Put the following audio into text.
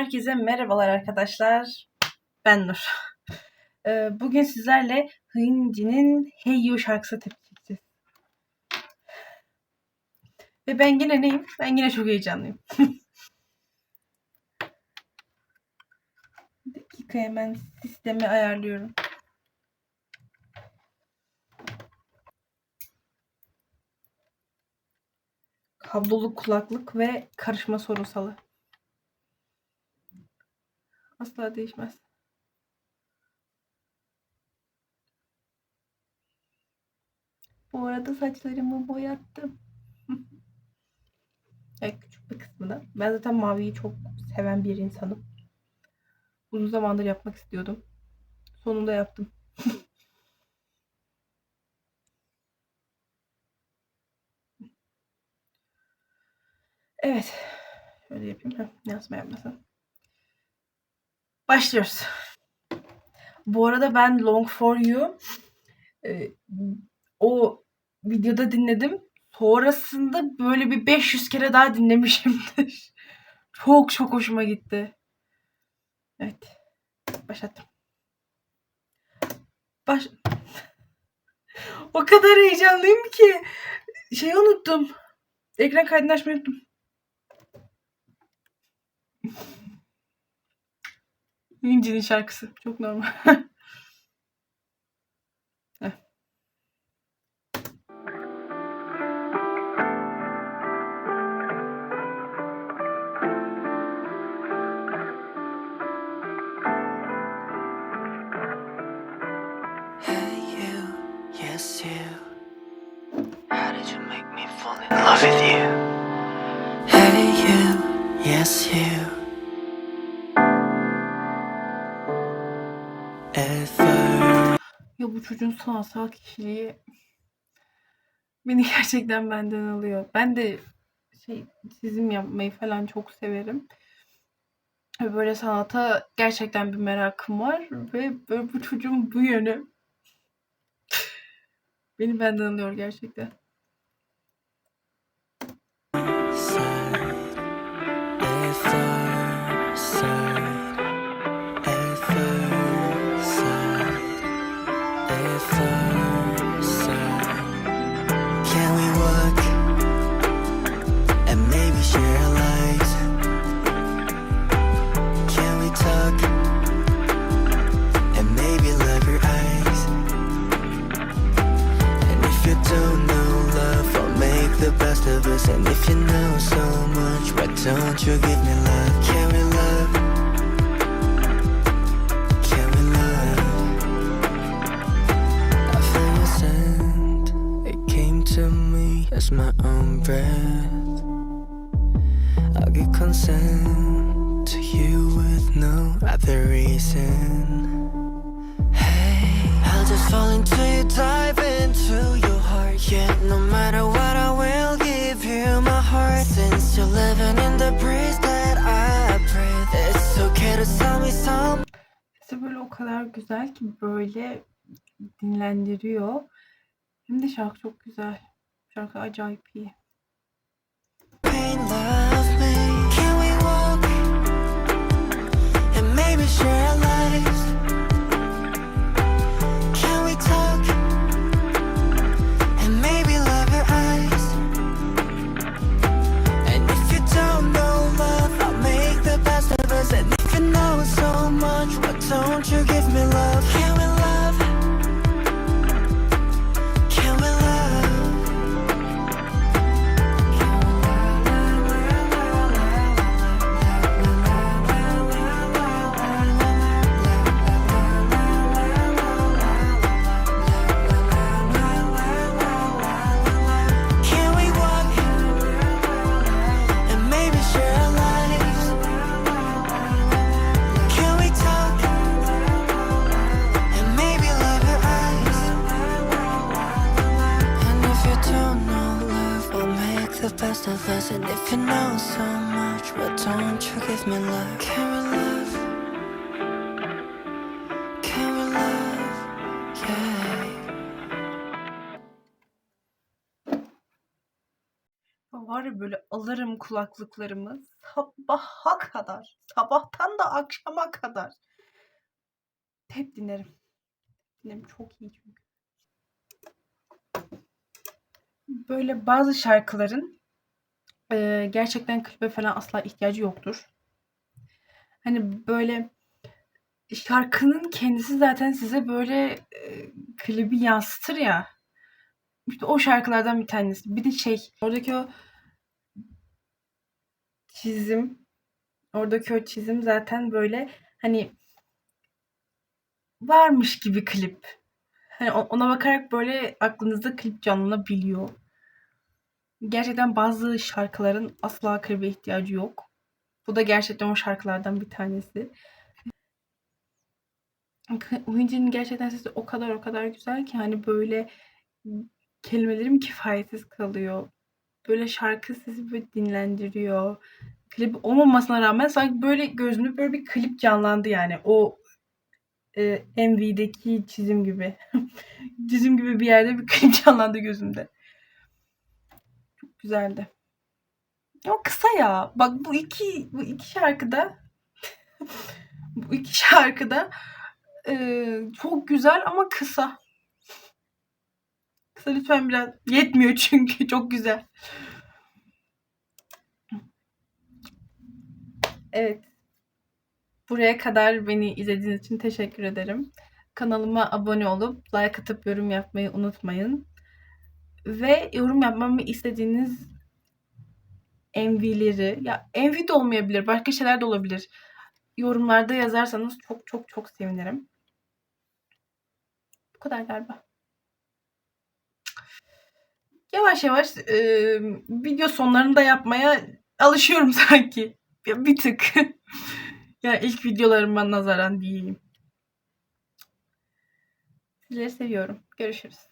Herkese merhabalar arkadaşlar. Ben Nur. Ee, Bugün sizlerle Hıncı'nın Hey You şarkısı tepki. Ve ben yine neyim? Ben yine çok heyecanlıyım. Bir dakika hemen sistemi ayarlıyorum. Kablolu kulaklık ve karışma sorunsalı. Asla değişmez. Bu arada saçlarımı boyattım. evet, küçük bir kısmını. Ben zaten maviyi çok seven bir insanım. Uzun zamandır yapmak istiyordum. Sonunda yaptım. evet. Şöyle yapayım. Heh, yapmasın. Başlıyoruz. Bu arada ben Long For You e, o videoda dinledim. Sonrasında böyle bir 500 kere daha dinlemişimdir. Çok çok hoşuma gitti. Evet. Başlattım. Baş... o kadar heyecanlıyım ki şey unuttum. Ekran kaydını açmayı unuttum. İnci'nin şarkısı. Çok normal. Ya bu çocuğun sanatsal kişiliği beni gerçekten benden alıyor. Ben de şey çizim yapmayı falan çok severim. Ve böyle sanata gerçekten bir merakım var ve böyle bu çocuğun bu yönü beni benden alıyor gerçekten. Us. And if you know so much, why don't you give me love? Can we love? Can we love? I feel your scent. It came to me as my own breath. I'll give consent to you with no other reason. Hey, I'll just fall into you, dive into your heart. Yeah, no matter what, o kadar güzel ki böyle dinlendiriyor. Hem de şarkı çok güzel. Şarkı acayip iyi. Can we walk and maybe share don't you give so much, why don't you give me love? Can we love? Can we love? Yeah. Var ya böyle alırım kulaklıklarımı sabaha kadar. Sabahtan da akşama kadar. Hep dinlerim. Dinlerim çok iyi çünkü. Böyle bazı şarkıların e, gerçekten klibe falan asla ihtiyacı yoktur. Hani böyle şarkının kendisi zaten size böyle e, klibi yansıtır ya. İşte o şarkılardan bir tanesi. Bir de şey, oradaki o çizim, oradaki o çizim zaten böyle hani varmış gibi klip. Hani ona bakarak böyle aklınızda klip canlanabiliyor. Gerçekten bazı şarkıların asla klibe ihtiyacı yok. Bu da gerçekten o şarkılardan bir tanesi. Oyuncunun gerçekten sesi o kadar o kadar güzel ki hani böyle kelimelerim kifayetsiz kalıyor. Böyle şarkı sesi böyle dinlendiriyor. Klip olmamasına rağmen sanki böyle gözümde böyle bir klip canlandı yani. O e, MV'deki çizim gibi. çizim gibi bir yerde bir klip canlandı gözümde. Güzeldi. O kısa ya. Bak bu iki bu iki şarkıda bu iki şarkıda e, çok güzel ama kısa. Kısa lütfen biraz. Yetmiyor çünkü çok güzel. Evet. Buraya kadar beni izlediğiniz için teşekkür ederim. Kanalıma abone olup like atıp yorum yapmayı unutmayın. Ve yorum yapmamı istediğiniz MV'leri ya MV de olmayabilir, başka şeyler de olabilir. Yorumlarda yazarsanız çok çok çok sevinirim. Bu kadar galiba. Yavaş yavaş e, video sonlarında yapmaya alışıyorum sanki. Ya bir tık. ya ilk videolarıma nazaran diyeyim. Sizleri seviyorum. Görüşürüz.